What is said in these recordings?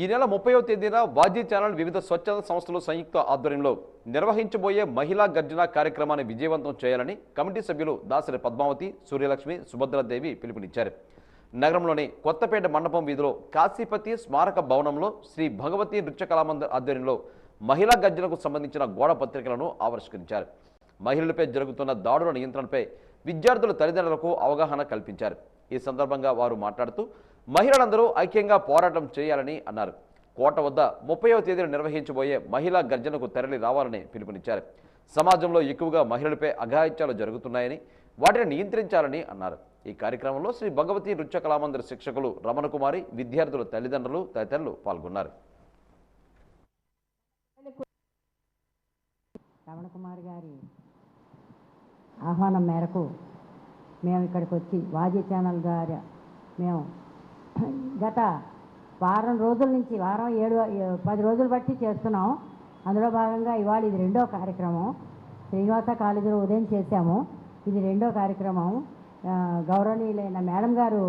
ఈ నెల ముప్పైవ తేదీన వాజీ ఛానల్ వివిధ స్వచ్ఛంద సంస్థలు సంయుక్త ఆధ్వర్యంలో నిర్వహించబోయే మహిళా గర్జన కార్యక్రమాన్ని విజయవంతం చేయాలని కమిటీ సభ్యులు దాసరి పద్మావతి సూర్యలక్ష్మి సుభద్రాదేవి పిలుపునిచ్చారు. నగరంలోని కొత్తపేట మండపం వీధిలో కాశీపతి స్మారక భవనంలో శ్రీ భగవతి నృత్య కళామందిర్ ఆధ్వర్యంలో మహిళా గర్జనకు సంబంధించిన గోడ పత్రికలను ఆవిష్కరించారు. మహిళలపై జరుగుతున్న దాడుల నియంత్రణపై విద్యార్థుల తల్లిదండ్రులకు అవగాహన కల్పించారు. ఈ సందర్భంగా వారు మాట్లాడుతూ మహిళలందరూ ఐక్యంగా పోరాటం చేయాలని అన్నారు. కోట వద్ద ముప్పైవ తేదీన నిర్వహించబోయే మహిళా గర్జనకు తరలి రావాలని పిలుపునిచ్చారు. సమాజంలో ఎక్కువగా మహిళలపై అఘాయిత్యాలు జరుగుతున్నాయని వాటిని నియంత్రించాలని అన్నారు. ఈ కార్యక్రమంలో శ్రీ భగవతి నృత్య కళామందిర శిక్షకులు రమణకుమారి విద్యార్థుల తల్లిదండ్రులు తదితరులు పాల్గొన్నారు. రమణ గారి ఆహ్వానం మేరకు మేము ఇక్కడికి వచ్చి వాజీ ఛానల్ గారి మేము గత వారం రోజుల నుంచి వారం ఏడు పది రోజులు బట్టి చేస్తున్నాం. అందులో భాగంగా ఇవాళ ఇది రెండో కార్యక్రమం. శ్రీనివాస కాలేజీలో ఉదయం చేశాము. ఇది రెండో కార్యక్రమం. గౌరవనీయులైన మేడం గారు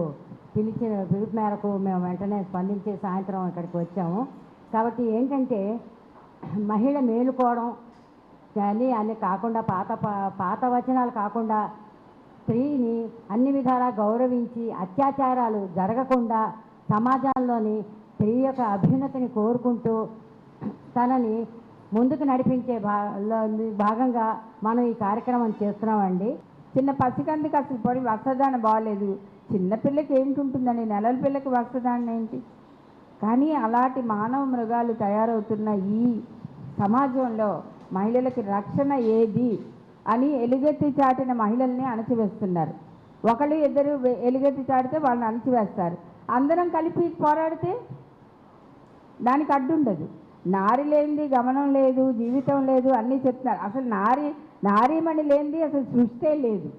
పిలిచిన పిలుపు మేరకు మేము వెంటనే స్పందించి సాయంత్రం ఇక్కడికి వచ్చాము. కాబట్టి ఏంటంటే మహిళ మేలుకోవడం కానీ అన్ని కాకుండా పాత పాత వచనాలు కాకుండా స్త్రీని అన్ని విధాలా గౌరవించి అత్యాచారాలు జరగకుండా సమాజంలోని స్త్రీ యొక్క అభ్యున్నతిని కోరుకుంటూ తనని ముందుకు నడిపించే భాగంగా మనం ఈ కార్యక్రమం చేస్తున్నామండి. చిన్న పసికందుకు అసలు పొడి వస్త్రదానం బాగాలేదు చిన్నపిల్లకి ఏంటి నెలల పిల్లకి వస్త్రదానం ఏంటి? కానీ అలాంటి మానవ మృగాలు తయారవుతున్న ఈ సమాజంలో మహిళలకి రక్షణ ఏది? అని ఎలుగెత్తి చాటిన మహిళల్ని అణచివేస్తున్నారు. ఒకళ్ళు ఇద్దరు ఎలుగెత్తి చాటితే వాళ్ళని అణచివేస్తారు. అందరం కలిపి పోరాడితే దానికి అడ్డుండదు. నారి లేనిది గమనం లేదు జీవితం లేదు అన్నీ చెప్తున్నారు. అసలు నారి నారీమణి లేనిది అసలు సృష్టే లేదు.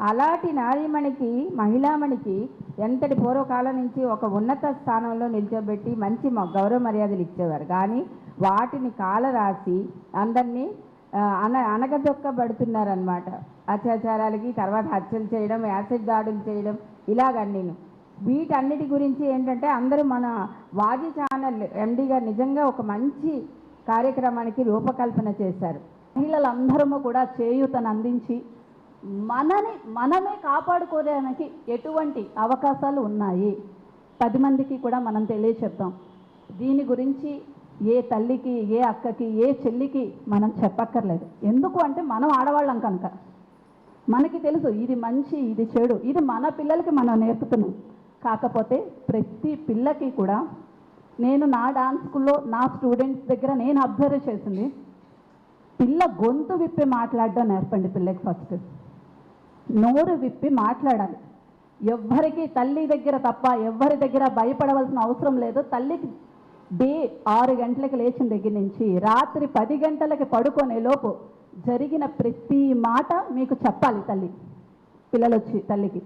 అలాంటి నారీమణికి మహిళామణికి ఎంతటి పూర్వకాలం నుంచి ఒక ఉన్నత స్థానంలో నిల్చోబెట్టి మంచి మ- గౌరవ మర్యాదలు ఇచ్చేవారు. కానీ వాటిని కాలరాసి అందరినీ అన అనగదొక్కబడుతున్నారనమాట అత్యాచారాలకి తర్వాత హత్యలు చేయడం యాసిడ్ దాడులు చేయడం ఇలాగన్నీను వీటన్నిటి గురించి ఏంటంటే అందరూ మన వాజీ ఛానల్ ఎండి గారు నిజంగా ఒక మంచి కార్యక్రమానికి రూపకల్పన చేశారు. మహిళలందరము కూడా చేయూతను అందించి మనని మనమే కాపాడుకోవడానికి ఎటువంటి అవకాశాలు ఉన్నాయి? పది మందికి కూడా మనం తెలియచెప్తాం. దీని గురించి ఏ తల్లికి ఏ అక్కకి ఏ చెల్లికి మనం చెప్పక్కర్లేదు. ఎందుకు అంటే మనం ఆడవాళ్ళం కనుక. మనకి తెలుసు ఇది మంచి ఇది చెడు. ఇది మన పిల్లలకి మనం నేర్పుతున్నాం. కాకపోతే ప్రతి పిల్లకి కూడా నేను నా డాన్స్ స్కూల్లో నా స్టూడెంట్స్ దగ్గర నేను అబ్జర్వ్ చేసింది పిల్ల గొంతు విప్పి మాట్లాడడం నేర్పండి పిల్లకి ఫస్ట్ నోరు విప్పి మాట్లాడాలి. ఎవ్వరికి తల్లి దగ్గర తప్ప ఎవ్వరి దగ్గర భయపడవలసిన అవసరం లేదు. తల్లికి డే ఆరు గంటలకు లేచిన దగ్గర నుంచి రాత్రి పది గంటలకి పడుకునే లోపు జరిగిన ప్రతి మాట మీకు చెప్పాలి తల్లి పిల్లలు వచ్చి తల్లికి.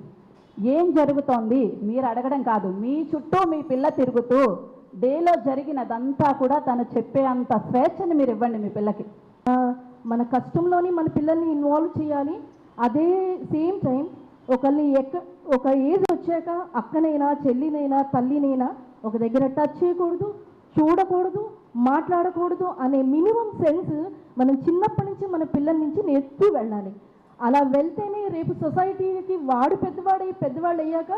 ఏం జరుగుతోంది మీరు అడగడం కాదు మీ చుట్టూ మీ పిల్ల తిరుగుతూ డేలో జరిగినదంతా కూడా తను చెప్పే అంత స్వేచ్ఛని మీరు ఇవ్వండి మీ పిల్లకి. మన కష్టంలోని మన పిల్లల్ని ఇన్వాల్వ్ చేయాలి. అదే సేమ్ టైం ఒకరిని ఎక్క ఒక ఏజ్ వచ్చాక అక్కనైనా చెల్లినైనా తల్లినైనా ఒక దగ్గర టచ్ చేయకూడదు. చూడకూడదు మాట్లాడకూడదు అనే మినిమం సెన్స్ మనం చిన్నప్పటి నుంచి మన పిల్లల నుంచి నేర్పి వెళ్ళాలి. అలా వెళ్తేనే రేపు సొసైటీకి వాడు పెద్దవాడై పెద్దవాళ్ళు అయ్యాక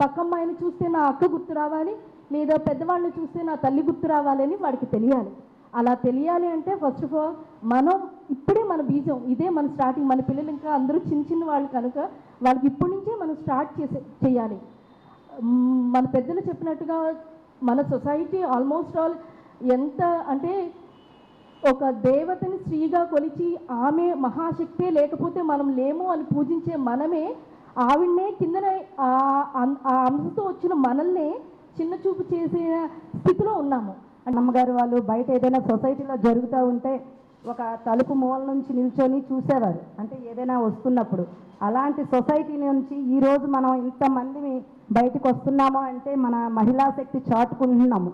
పక్కమ్మాయిని చూస్తే నా అక్క గుర్తు రావాలి లేదా పెద్దవాళ్ళని చూస్తే నా తల్లి గుర్తు రావాలని వాడికి తెలియాలి. అలా తెలియాలి అంటే ఫస్ట్ ఆఫ్ ఆల్ మనం ఇప్పుడే మన బీజం ఇదే మన స్టార్టింగ్ మన పిల్లలు ఇంకా అందరూ చిన్న చిన్న వాళ్ళు కనుక వాళ్ళకి ఇప్పటి నుంచే మనం స్టార్ట్ చేసే చేయాలి. మన పెద్దలు చెప్పినట్టుగా మన సొసైటీ ఆల్మోస్ట్ ఆల్ ఎంత అంటే ఒక దేవతని స్త్రీగా కొలిచి ఆమె మహాశక్తే లేకపోతే మనం లేము అని పూజించే మనమే ఆవిడనే కిందన ఆ- ఆ- ఆ అంశతో వచ్చిన మనల్నే చిన్న చూపు చేసే స్థితిలో ఉన్నాము. అమ్మగారు వాళ్ళు బయట ఏదైనా సొసైటీలో జరుగుతూ ఉంటే ఒక తలుపు మూల నుంచి నిల్చొని చూసేవారు. అంటే ఏదైనా వస్తున్నప్పుడు. అలాంటి సొసైటీ నుంచి ఈరోజు మనం ఇంతమంది బయటకు వస్తున్నాము అంటే మన మహిళా శక్తి చాటుకుంటున్నాము.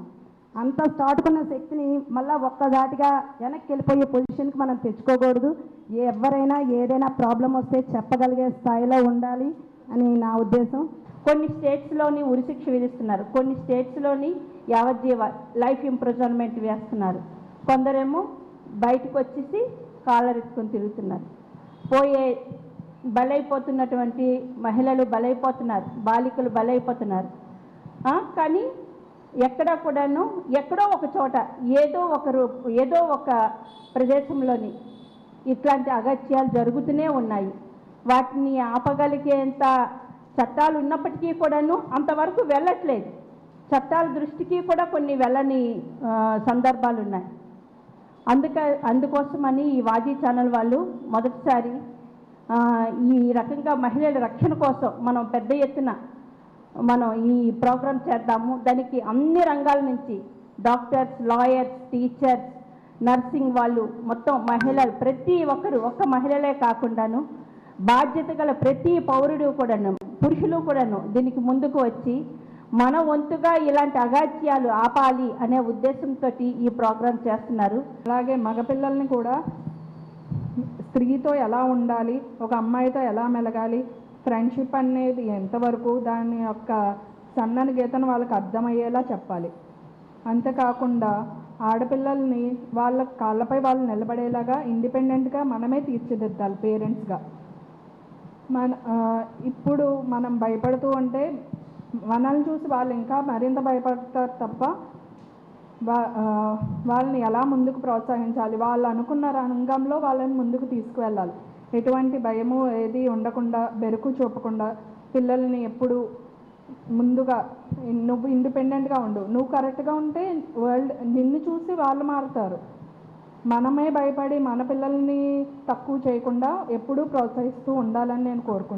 అంత చాటుకున్న శక్తిని మళ్ళీ ఒక్కదాటిగా వెనక్కి వెళ్ళిపోయే పొజిషన్కి మనం తెచ్చుకోకూడదు. ఎవరైనా ఏదైనా ప్రాబ్లం వస్తే చెప్పగలిగే స్థాయిలో ఉండాలి అని నా ఉద్దేశం. కొన్ని స్టేట్స్లోని ఉరిశిక్ష విధిస్తున్నారు. కొన్ని స్టేట్స్లోని యావజ్జీవ లైఫ్ ఇంప్రిజన్మెంట్ వేస్తున్నారు. కొందరేమో బయటకు వచ్చేసి కాలర్ ఎత్తుకొని తిరుగుతున్నారు. పోయే బలైపోతున్నటువంటి మహిళలు బలైపోతున్నారు బాలికలు బలైపోతున్నారు. కానీ ఎక్కడ కూడాను ఎక్కడో ఒక చోట ఏదో ఒక రూ ఏదో ఒక ప్రదేశంలోని ఇట్లాంటి అగత్యాలు జరుగుతూనే ఉన్నాయి. వాటిని ఆపగలిగేంత చట్టాలు ఉన్నప్పటికీ కూడాను అంతవరకు వెళ్ళట్లేదు. చట్టాల దృష్టికి కూడా కొన్ని వెళ్ళని సందర్భాలు ఉన్నాయి అందుక అందుకోసమని ఈ వాజీ ఛానల్ వాళ్ళు మొదటిసారి ఈ రకంగా మహిళల రక్షణ కోసం మనం పెద్ద ఎత్తున మనం ఈ ప్రోగ్రాం చేద్దాము. దానికి అన్ని రంగాల నుంచి డాక్టర్స్ లాయర్స్ టీచర్స్ నర్సింగ్ వాళ్ళు మొత్తం మహిళలు ప్రతి ఒక్కరు ఒక్క మహిళలే కాకుండాను బాధ్యత గల ప్రతి పౌరుడు కూడాను పురుషులు కూడాను దీనికి ముందుకు వచ్చి మన వంతుగా ఇలాంటి అగాత్యాలు ఆపాలి అనే ఉద్దేశంతో ఈ ప్రోగ్రాం చేస్తున్నారు. అలాగే మగపిల్లల్ని కూడా స్త్రీతో ఎలా ఉండాలి ఒక అమ్మాయితో ఎలా మెలగాలి ఫ్రెండ్షిప్ అనేది ఎంతవరకు దాని యొక్క సన్నని గీతను వాళ్ళకి అర్థమయ్యేలా చెప్పాలి. అంతేకాకుండా ఆడపిల్లల్ని వాళ్ళ కాళ్ళపై వాళ్ళు నిలబడేలాగా ఇండిపెండెంట్గా మనమే తీర్చిదిద్దాలి పేరెంట్స్గా. మన ఇప్పుడు మనం భయపడుతూ ఉంటే మనల్ని చూసి వాళ్ళు ఇంకా మరింత భయపడతారు తప్ప వా- వాళ్ళని ఎలా ముందుకు ప్రోత్సహించాలి? వాళ్ళు అనుకున్న రంగంలో వాళ్ళని ముందుకు తీసుకువెళ్ళాలి. ఎటువంటి భయము ఏది ఉండకుండా బెరుకు చూపకుండా పిల్లల్ని ఎప్పుడు ముందుగా నువ్వు ఇండిపెండెంట్గా ఉండు. నువ్వు కరెక్ట్గా ఉంటే వరల్డ్ నిన్ను చూసి వాళ్ళు మారుతారు. మనమే భయపడి మన పిల్లల్ని తక్కువ చేయకుండా ఎప్పుడూ ప్రోత్సహిస్తూ ఉండాలని నేను కోరుకుంటున్నాను.